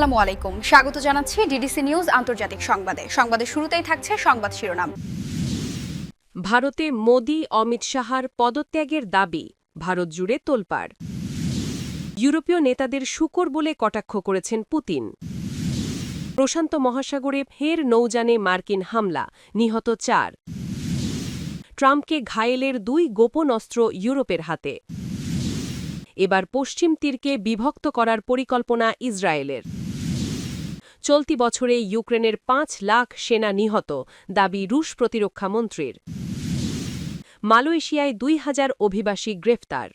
আসসালামু আলাইকুম। স্বাগত জানাচ্ছি ডিডিসি নিউজ আন্তর্জাতিক সংবাদে। শুরুতেই থাকছে সংবাদ শিরোনাম। ভারতে মোদি, অমিত শাহার পদত্যাগের দাবি, ভারত জুড়ে তোলপাড়। ইউরোপীয় নেতাদের শুকর বলে কটাক্ষ করেছেন পুতিন। প্রশান্ত মহাসাগরে ফের নৌযানে মার্কিন হামলা, নিহত চার। ট্রাম্পকে ঘায়েলের দুই গোপন অস্ত্র ইউরোপের হাতে। এবার পশ্চিম তীরকে বিভক্ত করার পরিকল্পনা ইসরায়েলের। চলতি বছরে ইউক্রেনের পাঁচ লাখ সেনা নিহত, দাবি রুশ প্রতিরক্ষামন্ত্রীর মালয়েশিয়ায় দুই হাজার অভিবাসী গ্রেফতার।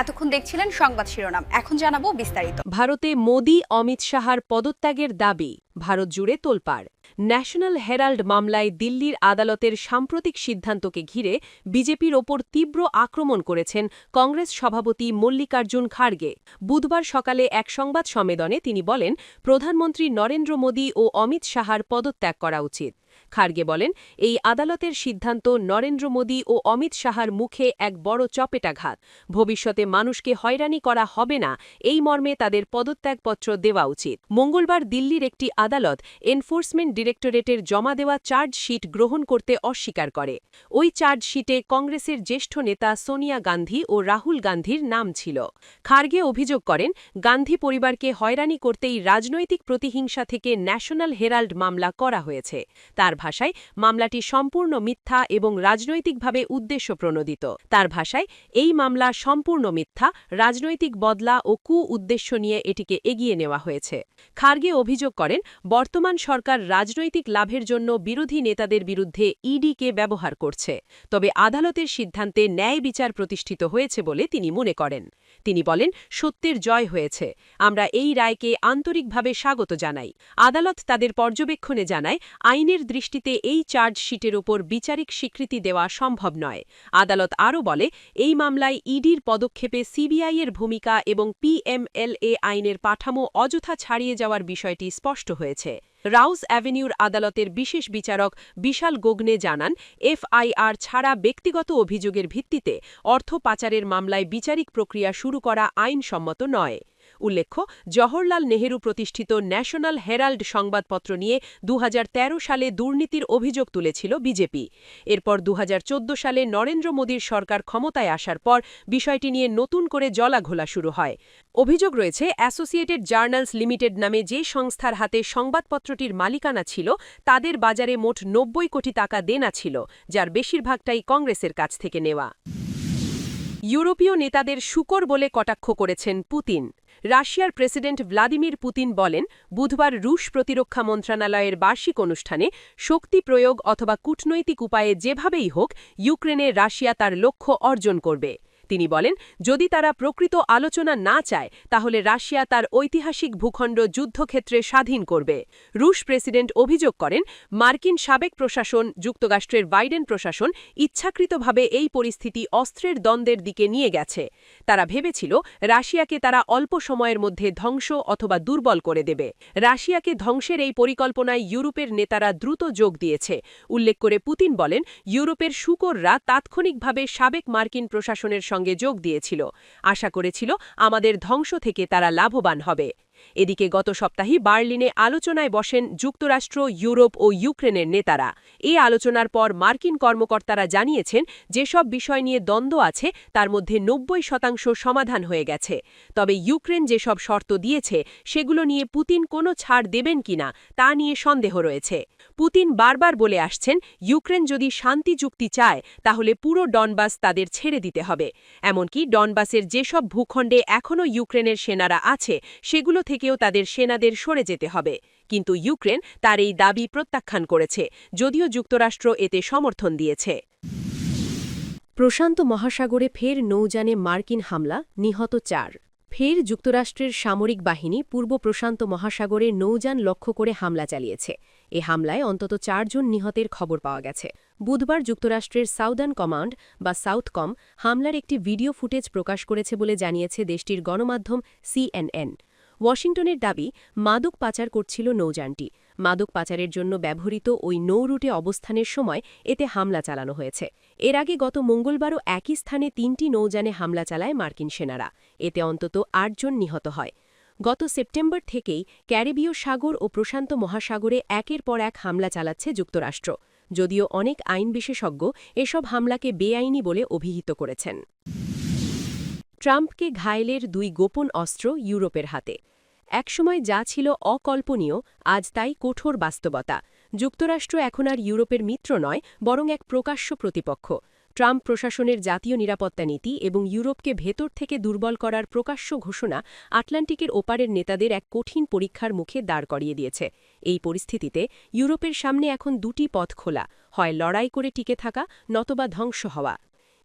এতক্ষণ দেখছিলেন সংবাদ শিরোনাম। এখন জানাব বিস্তারিত। ভারতে মোদি, অমিত শাহার পদত্যাগের দাবি। ভারত জুড়ে তোলপাড়। ন্যাশনাল হেরাল্ড মামলায় দিল্লির আদালতের সাম্প্রতিক সিদ্ধান্তকে ঘিরে বিজেপির ওপর তীব্র আক্রমণ করেছেন কংগ্রেস সভাপতি মল্লিকার্জুন খাড়গে। বুধবার সকালে এক সংবাদ সম্মেলনে তিনি বলেন, প্রধানমন্ত্রী নরেন্দ্র মোদী ও অমিত শাহার পদত্যাগ করা উচিত। খার্গে বলেন, এই আদালতের সিদ্ধান্ত নরেন্দ্র মোদী ও অমিত শাহার মুখে এক বড় চপেটাঘাত। ভবিষ্যতে মানুষকে হয়রানি করা হবে না। এই মর্মে তাদের পদত্যাগপত্র দেওয়া উচিত। মঙ্গলবার দিল্লির একটি আদালত এনফোর্সমেন্ট ডিরেক্টরেটের জমা দেওয়া চার্জশিট গ্রহণ করতে অস্বীকার করে। ওই চার্জশিটে কংগ্রেসের জ্যেষ্ঠ নেতা সোনিয়া গান্ধী ও রাহুল গান্ধীর নাম ছিল। খার্গে অভিযোগ করেন, গান্ধী পরিবারকে হয়রানি করতেই রাজনৈতিক প্রতিহিংসা থেকে ন্যাশনাল হেরাল্ড মামলা করা হয়েছে। তার ভাষায় মামলাটি সম্পূর্ণ মিথ্যা এবং রাজনৈতিকভাবে উদ্দেশ্য প্রণোদিত তার ভাষায় এই মামলা সম্পূর্ণ মিথ্যা, রাজনৈতিক বদলা ও কু উদ্দেশ্য নিয়ে এটিকে এগিয়ে নেওয়া হয়েছে। খার্গে অভিযোগ করেন, বর্তমান সরকার রাজনৈতিক লাভের জন্য বিরোধী নেতাদের বিরুদ্ধে ইডিকে ব্যবহার করছে, তবে আদালতের সিদ্ধান্তে ন্যায় বিচার প্রতিষ্ঠিত হয়েছে বলে তিনি মনে করেন। তিনি বলেন, সত্যের জয় হয়েছে। আমরা এই রায়কে আন্তরিকভাবে স্বাগত জানাই। আদালত তাদের পর্যবেক্ষণে জানায়, আইনের দৃষ্টিতে এই চার্জশিটের ওপর বিচারিক স্বীকৃতি দেওয়া সম্ভব নয়। আদালত আরও বলে, এই মামলায় ইডির পদক্ষেপে সিবিআইয়ের ভূমিকা এবং পিএমএলএ আইনের পাঠামো অযথা ছাড়িয়ে যাওয়ার বিষয়টি স্পষ্ট হয়েছে। রাউস অ্যাভিনিউর আদালতের বিশেষ বিচারক বিশাল গোগনে জানান, এফআইআর ছাড়া ব্যক্তিগত অভিযোগের ভিত্তিতে অর্থ পাচারের মামলায় বিচারিক প্রক্রিয়া শুরু করা আইনসম্মত নয়। উল্লেখ্য, জওহরলাল নেহেরু প্রতিষ্ঠিত ন্যাশনাল হেরাল্ড সংবাদপত্র নিয়ে দুহাজার তেরো সালে দুর্নীতির অভিযোগ তুলেছিল বিজেপি। এরপর দুহাজার চোদ্দ সালে নরেন্দ্র মোদীর সরকার ক্ষমতায় আসার পর বিষয়টি নিয়ে নতুন করে জলাঘোলা শুরু হয়। অভিযোগ রয়েছে, অ্যাসোসিয়েটেড জার্নালস লিমিটেড নামে যে সংস্থার হাতে সংবাদপত্রটির মালিকানা ছিল, তাদের বাজারে মোট নব্বই কোটি টাকা দেনা ছিল, যার বেশিরভাগটাই কংগ্রেসের কাছ থেকে নেওয়া। ইউরোপীয় নেতাদের শুকর বলে কটাক্ষ করেছেন পুতিন। রাশিয়ার প্রেসিডেন্ট ভ্লাদিমির পুতিন বলেন, বুধবার রুশ প্রতিরক্ষা মন্ত্রণালয়ের বার্ষিক অনুষ্ঠানে শক্তি প্রয়োগ অথবা কূটনৈতিক উপায়ে যেভাবেই হোক, ইউক্রেনে রাশিয়া তার লক্ষ্য অর্জন করবে। তিনি বলেন, যদি তারা প্রকৃত আলোচনা না চায়, তাহলে রাশিয়া তার ঐতিহাসিক ভূখণ্ড যুদ্ধক্ষেত্রে স্বাধীন করবে। রুশ প্রেসিডেন্ট অভিযোগ করেন, মার্কিন সাবেক প্রশাসন, যুক্তরাষ্ট্রের বাইডেন প্রশাসন, ইচ্ছাকৃতভাবে এই পরিস্থিতি অস্ত্রের দ্বন্দ্বের দিকে নিয়ে গেছে। তারা ভেবেছিল, রাশিয়াকে তারা অল্প সময়ের মধ্যে ধ্বংস অথবা দুর্বল করে দেবে। রাশিয়াকে ধ্বংসের এই পরিকল্পনায় ইউরোপের নেতারা দ্রুত যোগ দিয়েছে। উল্লেখ করে পুতিন বলেন, ইউরোপের শুকররা তাৎক্ষণিকভাবে সাবেক মার্কিন প্রশাসনের সঙ্গে যোগ দিয়েছিল। আশা করেছিল আমাদের ধ্বংস থেকে তারা লাভবান হবে। এদিকে গত সপ্তাহে বার্লিনে আলোচনায় বসেন যুক্তরাষ্ট্র, ইউরোপ ও ইউক্রেনের নেতারা। এই আলোচনার পর মার্কিন কর্মকর্তারা জানিয়েছেন, যেসব বিষয় নিয়ে দ্বন্দ্ব আছে, তার মধ্যে নব্বই শতাংশ সমাধান হয়ে গেছে। তবে ইউক্রেন যেসব শর্ত দিয়েছে, সেগুলো নিয়ে পুতিন কোনো ছাড় দেবেন কিনা তা নিয়ে সন্দেহ রয়েছে। পুতিন বারবার বলে আসছেন, ইউক্রেন যদি শান্তি চুক্তি চায়, তাহলে পুরো ডনবাস তাদের ছেড়ে দিতে হবে। এমনকি ডনবাসের যেসব ভূখণ্ডে এখনও ইউক্রেনের সেনারা আছে, সেগুলো থেকেও তাদের সেনাদের সরে যেতে হবে। কিন্তু ইউক্রেন তার এই দাবি প্রত্যাখ্যান করেছে, যদিও যুক্তরাষ্ট্র এতে সমর্থন দিয়েছে। প্রশান্ত মহাসাগরে ফের নৌযানে মার্কিন হামলা, নিহত চার। ফের যুক্তরাষ্ট্রের সামরিক বাহিনী পূর্ব প্রশান্ত মহাসাগরে নৌযান লক্ষ্য করে হামলা চালিয়েছে। এ হামলায় অন্তত চারজন নিহতের খবর পাওয়া গেছে। বুধবার যুক্তরাষ্ট্রের সাউদার্ন কমান্ড বা সাউথকম হামলার একটি ভিডিও ফুটেজ প্রকাশ করেছে বলে জানিয়েছে দেশটির গণমাধ্যম সিএনএন। ওয়াশিংটনের দাবি, মাদক পাচার করছিল নৌযানটি। মাদক পাচারের জন্য ব্যবহৃত ওই নৌ রুটে অবস্থানের সময় এতে হামলা চালানো হয়েছে। এর আগে গত মঙ্গলবারও একই স্থানে তিনটি নৌযানে হামলা চালায় মার্কিন সেনারা। এতে অন্তত আটজন নিহত হয়। গত সেপ্টেম্বর থেকেই ক্যারিবীয় সাগর ও প্রশান্ত মহাসাগরে একের পর এক হামলা চালাচ্ছে যুক্তরাষ্ট্র। যদিও অনেক আইন বিশেষজ্ঞ এসব হামলাকে বেআইনি বলে অভিহিত করেছেন। ট্রাম্পকে ঘায়েলের দুই গোপন অস্ত্র ইউরোপের হাতে। একসময় যা ছিল অকল্পনীয়, আজ তাই কঠোর বাস্তবতা। যুক্তরাষ্ট্র এখন আর ইউরোপের মিত্র নয়, বরং এক প্রকাশ্য প্রতিপক্ষ। ট্রাম্প প্রশাসনের জাতীয় নিরাপত্তা নীতি এবং ইউরোপকে ভেতর থেকে দুর্বল করার প্রকাশ্য ঘোষণা আটলান্টিকের ওপারের নেতাদের এক কঠিন পরীক্ষার মুখে দাঁড় করিয়ে দিয়েছে। এই পরিস্থিতিতে ইউরোপের সামনে এখন দুটি পথ খোলা, হয় লড়াই করে টিকে থাকা, নতবা ধ্বংস হওয়া।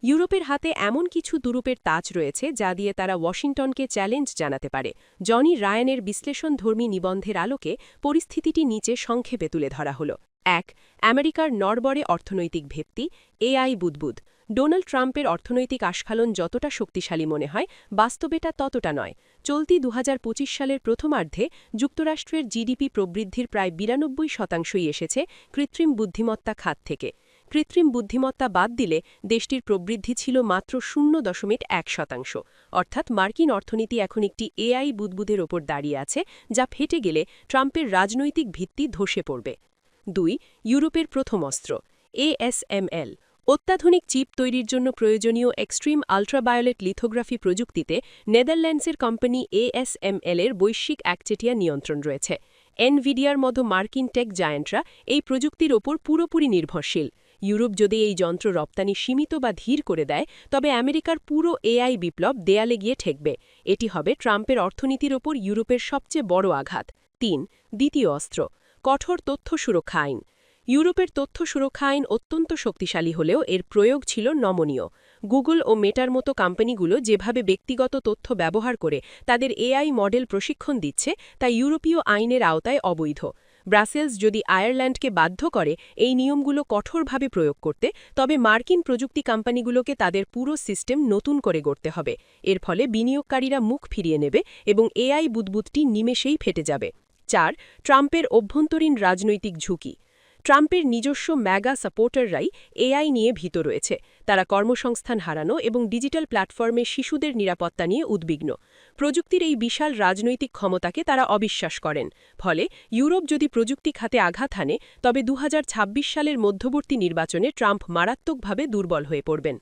ইউরোপের হাতে এমন কিছু দুরূপের তাজ রয়েছে যা দিয়ে তারা ওয়াশিংটনকে চ্যালেঞ্জ জানাতে পারে। জনি রায়ানের বিশ্লেষণধর্মী নিবন্ধের আলোকে পরিস্থিতিটি নিচে সংক্ষেপে তুলে ধরা হল। এক, আমেরিকার নরবরে অর্থনৈতিক ভিত্তি, এআই বুদবুদ। ডোনাল্ড ট্রাম্পের অর্থনৈতিক আস্ফালন যতটা শক্তিশালী মনে হয় বাস্তবেটা ততটা নয়। চলতি দু হাজার পঁচিশ সালের প্রথমার্ধে যুক্তরাষ্ট্রের জিডিপি প্রবৃদ্ধির প্রায় বিরানব্বই শতাংশই এসেছে কৃত্রিম বুদ্ধিমত্তা খাত থেকে। কৃত্রিম বুদ্ধিমত্তা বাদ দিলে দেশটির প্রবৃদ্ধি ছিল মাত্র শূন্য দশমিক এক শতাংশ। অর্থাৎ মার্কিন অর্থনীতি এখন একটি এআই বুদবুদের ওপর দাঁড়িয়ে আছে, যা ফেটে গেলে ট্রাম্পের রাজনৈতিক ভিত্তি ধসে পড়বে। দুই, ইউরোপের প্রথম অস্ত্র, এএসএমএল। অত্যাধুনিক চিপ তৈরির জন্য প্রয়োজনীয় এক্সট্রিম আল্ট্রাবায়োলেট লিথোগ্রাফি প্রযুক্তিতে নেদারল্যান্ডসের কোম্পানি এএসএমএল এর বৈশ্বিক একচেটিয়া নিয়ন্ত্রণ রয়েছে। এনভিডিয়ার মতো মার্কিন টেক জায়ান্টরা এই প্রযুক্তির ওপর পুরোপুরি নির্ভরশীল। ইউরোপ যদি এই যন্ত্র রপ্তানি সীমিত বা ধীর করে দেয়, তবে আমেরিকার পুরো এআই বিপ্লব দেয়ালে গিয়ে ঠেকবে। এটি হবে ট্রাম্পের অর্থনীতির ওপর ইউরোপের সবচেয়ে বড় আঘাত। তিন, দ্বিতীয় অস্ত্র, কঠোর তথ্য সুরক্ষা আইন। ইউরোপের তথ্য সুরক্ষা আইন অত্যন্ত শক্তিশালী হলেও এর প্রয়োগ ছিল নমনীয়। গুগল ও মেটার মতো কোম্পানিগুলো যেভাবে ব্যক্তিগত তথ্য ব্যবহার করে তাদের এআই মডেল প্রশিক্ষণ দিচ্ছে, তা ইউরোপীয় আইনের আওতায় অবৈধ। ব্রাসেলস যদি আয়ারল্যান্ডকে বাধ্য করে এই নিয়মগুলো কঠোরভাবে প্রয়োগ করতে, তবে মার্কিন প্রযুক্তি কোম্পানিগুলোকে তাদের পুরো সিস্টেম নতুন করে গড়তে হবে। এর ফলে বিনিয়োগকারীরা মুখ ফিরিয়ে নেবে এবং এআই বুদবুদটি নিমেষেই ফেটে যাবে। চার, ট্রাম্পের অভ্যন্তরীণ রাজনৈতিক ঝুঁকি। ট্রাম্পের নিজস্ব ম্যাগা সাপোর্টাররাই এআই নিয়ে ভীত রয়েছে। তারা কর্মসংস্থান হারানো এবং ডিজিটাল প্ল্যাটফর্মে শিশুদের নিরাপত্তা নিয়ে উদ্বিগ্ন। প্রযুক্তির এই বিশাল রাজনৈতিক ক্ষমতাকে তারা অবিশ্বাস করেন। ফলে ইউরোপ যদি প্রযুক্তি খাতে আঘাত হানে, তবে দু হাজার ছাব্বিশ সালের মধ্যবর্তী নির্বাচনে ট্রাম্প মারাত্মকভাবে দুর্বল হয়ে পড়বেন।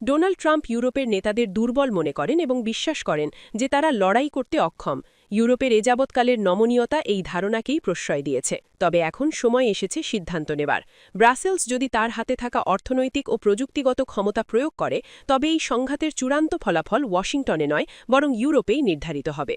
ডোনাল্ড ট্রাম্প ইউরোপের নেতাদের দুর্বল মনে করেন এবং বিশ্বাস করেন যে তারা লড়াই করতে অক্ষম। ইউরোপের এযাবৎকালের নমনীয়তা এই ধারণাকেই প্রশ্রয় দিয়েছে। তবে এখন সময় এসেছে সিদ্ধান্ত নেবার। ব্রাসেলস যদি তার হাতে থাকা অর্থনৈতিক ও প্রযুক্তিগত ক্ষমতা প্রয়োগ করে, তবে এই সংঘাতের চূড়ান্ত ফলাফল ওয়াশিংটনে নয়, বরং ইউরোপেই নির্ধারিত হবে।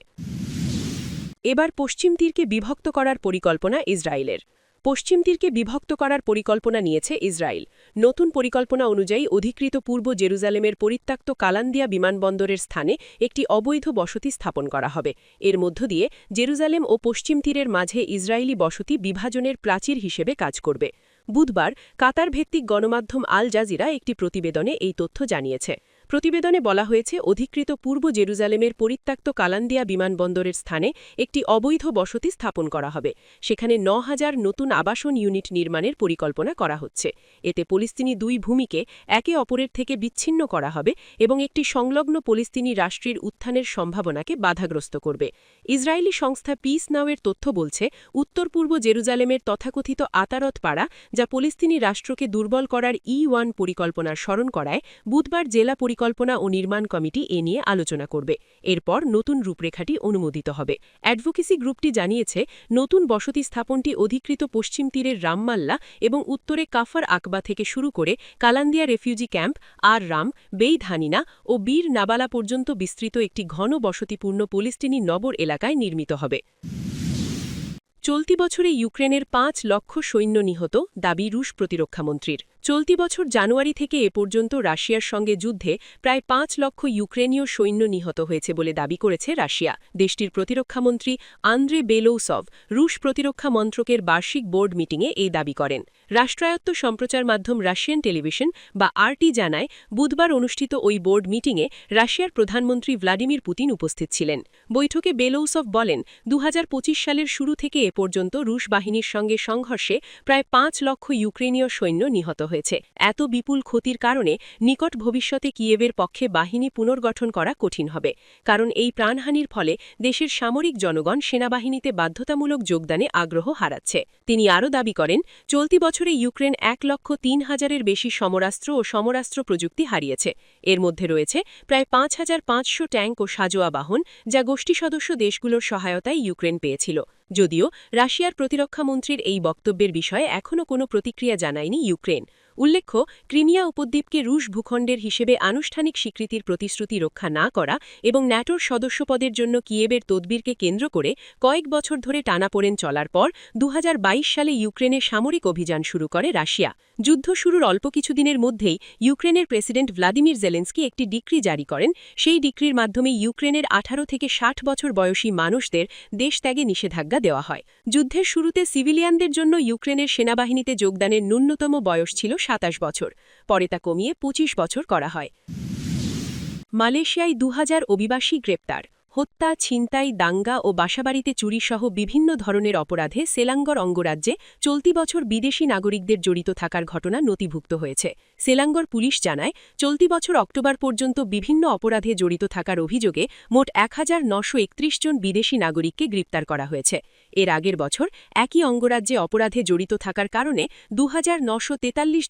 এবার পশ্চিম তীরকে বিভক্ত করার পরিকল্পনা ইসরায়েলের। পশ্চিম তীরকে বিভক্ত করার পরিকল্পনা নিয়েছে ইসরায়েল। নতুন পরিকল্পনা অনুযায়ী অধিকৃত পূর্ব জেরুজালেমের পরিত্যক্ত কালান্দিয়া বিমানবন্দরের স্থানে একটি অবৈধ বসতি স্থাপন করা হবে। এর মধ্য দিয়ে জেরুজালেম ও পশ্চিম তীরের মাঝে ইসরায়েলি বসতি বিভাজনের প্রাচীর হিসেবে কাজ করবে। বুধবার কাতার ভিত্তিক গণমাধ্যম আল জাজিরা একটি প্রতিবেদনে এই তথ্য জানিয়েছে। প্রতিবেদনে বলা হয়েছে, অধিকৃত পূর্ব জেরুজালেমের পরিত্যক্ত কালান্দিয়া বিমানবন্দরের স্থানে একটি অবৈধ বসতি স্থাপন করা হবে। সেখানে ন হাজার নতুন আবাসন ইউনিট নির্মাণের পরিকল্পনা করা হচ্ছে। এতে পলিস্তিনি দুই ভূমিকে একে অপরের থেকে বিচ্ছিন্ন করা হবে এবং একটি সংলগ্ন পলিস্তিনি রাষ্ট্রের উত্থানের সম্ভাবনাকে বাধাগ্রস্ত করবে। ইসরায়েলি সংস্থা পিস নাওয়ের তথ্য বলছে, উত্তর পূর্ব জেরুজালেমের তথাকথিত আতারত পাড়া, যা পলিস্তিনি রাষ্ট্রকে দুর্বল করার ই ওয়ান পরিকল্পনার স্মরণ করায়, বুধবার জেলা পরিকল্পনা ও নির্মাণ কমিটি এ নিয়ে আলোচনা করবে। এরপর নতুন রূপরেখাটি অনুমোদিত হবে। অ্যাডভোকেসি গ্রুপটি জানিয়েছে, নতুন বসতি স্থাপনটি অধিকৃত পশ্চিম তীরের রামমাল্লা এবং উত্তরে কাফার আকবা থেকে শুরু করে কালান্দিয়া রেফিউজি ক্যাম্প, আর রাম বেইধানিনা ও বীর নাবালা পর্যন্ত বিস্তৃত একটি ঘন বসতিপূর্ণ পলিস্টিনি নবর এলাকায় নির্মিত হবে। চলতি বছরে ইউক্রেনের পাঁচ লক্ষ সৈন্য নিহত, দাবি রুশ প্রতিরক্ষামন্ত্রীর চলতি বছর জানুয়ারি থেকে এ পর্যন্ত রাশিয়ার সঙ্গে যুদ্ধে প্রায় পাঁচ লক্ষ ইউক্রেনীয় সৈন্য নিহত হয়েছে বলে দাবি করেছে রাশিয়া। দেশটির প্রতিরক্ষামন্ত্রী আন্দ্রে বেলৌসভ রুশ প্রতিরক্ষা মন্ত্রকের বার্ষিক বোর্ড মিটিংয়ে এই দাবি করেন। রাষ্ট্রায়ত্ত সম্প্রচার মাধ্যম রাশিয়ান টেলিভিশন বা আরটি জানায়, বুধবার অনুষ্ঠিত ওই বোর্ড মিটিংয়ে রাশিয়ার প্রধানমন্ত্রী ভ্লাদিমির পুতিন উপস্থিত ছিলেন। বৈঠকে বেলৌসভ বলেন দু হাজার পঁচিশ সালের শুরু থেকে এ পর্যন্ত রুশ বাহিনীর সঙ্গে সংঘর্ষে প্রায় পাঁচ লক্ষ ইউক্রেনীয় সৈন্য নিহত হয়েছে। এত বিপুল ক্ষতির কারণে নিকট ভবিষ্যতে কিয়েভের পক্ষে বাহিনী পুনর্গঠন করা কঠিন হবে। কারণ এই প্রাণহানির ফলে দেশের সামরিক জনগণ সেনাবাহিনীতে বাধ্যতামূলক যোগদানে আগ্রহ হারাচ্ছে। তিনি আরও দাবি করেন, চলতি বছরে ইউক্রেন এক লক্ষ তিন হাজারের বেশি সমরাস্ত্র ও সমরাস্ত্র প্রযুক্তি হারিয়েছে। এর মধ্যে রয়েছে প্রায় পাঁচ হাজার পাঁচশো ট্যাঙ্ক ও সাজোয়া বাহন, যা গোষ্ঠী সদস্য দেশগুলোর সহায়তায় ইউক্রেন পেয়েছিল। যদিও রাশিয়ার প্রতিরক্ষামন্ত্রীর এই বক্তব্যের বিষয়ে এখনও কোনো প্রতিক্রিয়া জানায়নি ইউক্রেন। উল্লেখ্য, ক্রিমিয়া উপদ্বীপকে রুশ ভূখণ্ডের হিসেবে আনুষ্ঠানিক স্বীকৃতির প্রতিশ্রুতি রক্ষা না করা এবং ন্যাটোর সদস্যপদের জন্য কিয়েবের তদবিরকে কেন্দ্র করে কয়েক বছর ধরে টানাপোড়েন চলার পর দু হাজার বাইশ সালে ইউক্রেনে সামরিক অভিযান শুরু করে রাশিয়া। যুদ্ধ শুরুর অল্প কিছুদিনের মধ্যেই ইউক্রেনের প্রেসিডেন্ট ভ্লাদিমির জেলেন্সকি একটি ডিক্রি জারি করেন। সেই ডিক্রির মাধ্যমে ইউক্রেনের আঠারো থেকে ষাট বছর বয়সী মানুষদের দেশত্যাগে নিষেধাজ্ঞা দেওয়া হয়। যুদ্ধের শুরুতে সিভিলিয়ানদের জন্য ইউক্রেনের সেনাবাহিনীতে যোগদানের ন্যূনতম বয়স ছিল সাতাশ বছর। পরে তা কমিয়ে ২৫ বছর করা হয়। মালয়েশিয়ায় দু হাজার অভিবাসী গ্রেপ্তার। হত্যা, ছিনতাই, দাঙ্গা ও বাসাবাড়িতে চুরিসহ বিভিন্ন ধরনের অপরাধে সেলাঙ্গর অঙ্গরাজ্যে চলতি বছর বিদেশি নাগরিকদের জড়িত থাকার ঘটনা নথিভুক্ত হয়েছে। সেলাঙ্গর পুলিশ জানায়, চলতি বছর অক্টোবর পর্যন্ত বিভিন্ন অপরাধে জড়িত থাকার অভিযোগে মোট এক জন বিদেশি নাগরিককে গ্রেপ্তার করা হয়েছে। এর আগের বছর একই অঙ্গরাজ্যে অপরাধে জড়িত থাকার কারণে দু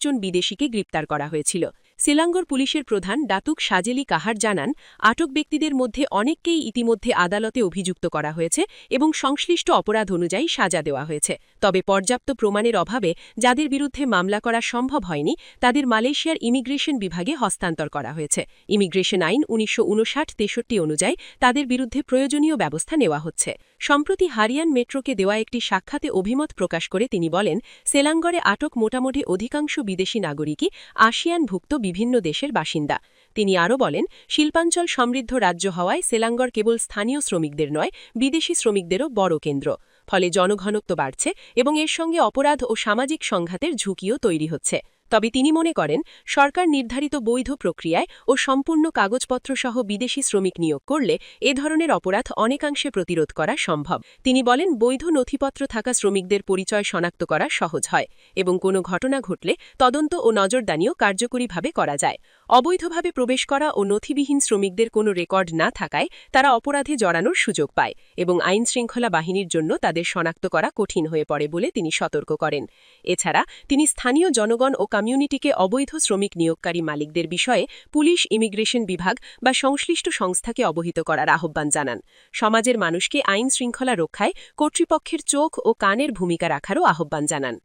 জন বিদেশিকে গ্রেপ্তার করা হয়েছিল। সিলাঙ্গর পুলিশের প্রধান ডাতুক সাজেলি কাহার জানান, আটক ব্যক্তিদের মধ্যে অনেককেই ইতিমধ্যে আদালতে অভিযুক্ত করা হয়েছে এবং সংশ্লিষ্ট অপরাধ অনুযায়ী সাজা দেওয়া হয়েছে। তবে পর্যাপ্ত প্রমাণের অভাবে যাদের বিরুদ্ধে মামলা করা সম্ভব হয়নি, তাদের মালয়েশিয়ার ইমিগ্রেশন বিভাগে হস্তান্তর করা হয়েছে। ইমিগ্রেশন আইন উনিশশো তেষট্টি অনুযায়ী তাদের বিরুদ্ধে প্রয়োজনীয় ব্যবস্থা নেওয়া হচ্ছে। সম্প্রতি হারিয়ান মেট্রোকে দেওয়া একটি সাক্ষাতে অভিমত প্রকাশ করে তিনি বলেন, সেলাঙ্গরে আটক মোটামুটি অধিকাংশ বিদেশি নাগরিকই আসিয়ানভুক্ত বিভিন্ন দেশের বাসিন্দা। তিনি আরও বলেন, শিল্পাঞ্চল সমৃদ্ধ রাজ্য হওয়ায় সেলাঙ্গর কেবল স্থানীয় শ্রমিকদের নয়, বিদেশি শ্রমিকদেরও বড় কেন্দ্র। ফলে জনঘনত্ব বাড়ছে এবং এর সঙ্গে অপরাধ ও সামাজিক সংঘাতের ঝুঁকিও তৈরি হচ্ছে। তবে তিনি মনে করেন, সরকার নির্ধারিত বৈধ প্রক্রিয়ায় ও সম্পূর্ণ কাগজপত্রসহ বিদেশি শ্রমিক নিয়োগ করলে এ ধরনের অপরাধ অনেকাংশে প্রতিরোধ করা সম্ভব। তিনি বলেন, বৈধ নথিপত্র থাকা শ্রমিকদের পরিচয় শনাক্ত করা সহজ হয় এবং কোনো ঘটনা ঘটলে তদন্ত ও নজরদানিও কার্যকরীভাবে করা যায়। অবৈধভাবে প্রবেশ করা ও নথিবিহীন শ্রমিকদের কোনো রেকর্ড না থাকায় তারা অপরাধে জড়ানোর সুযোগ পায় এবং আইন শৃঙ্খলা বাহিনীর জন্য তাদের শনাক্ত করা কঠিন হয়ে পড়ে বলে তিনি সতর্ক করেন। এছাড়া তিনি স্থানীয় জনগণ ও কমিউনিটিকে অবৈধ শ্রমিক নিয়োগকারী মালিকদের বিষয়ে পুলিশ, ইমিগ্রেশন বিভাগ বা সংশ্লিষ্ট সংস্থাকে অবহিত করার আহ্বান জানান। সমাজের মানুষকে আইন শৃঙ্খলা রক্ষায় কর্তৃপক্ষের চোখ ও কানের ভূমিকা রাখারও আহ্বান জানান।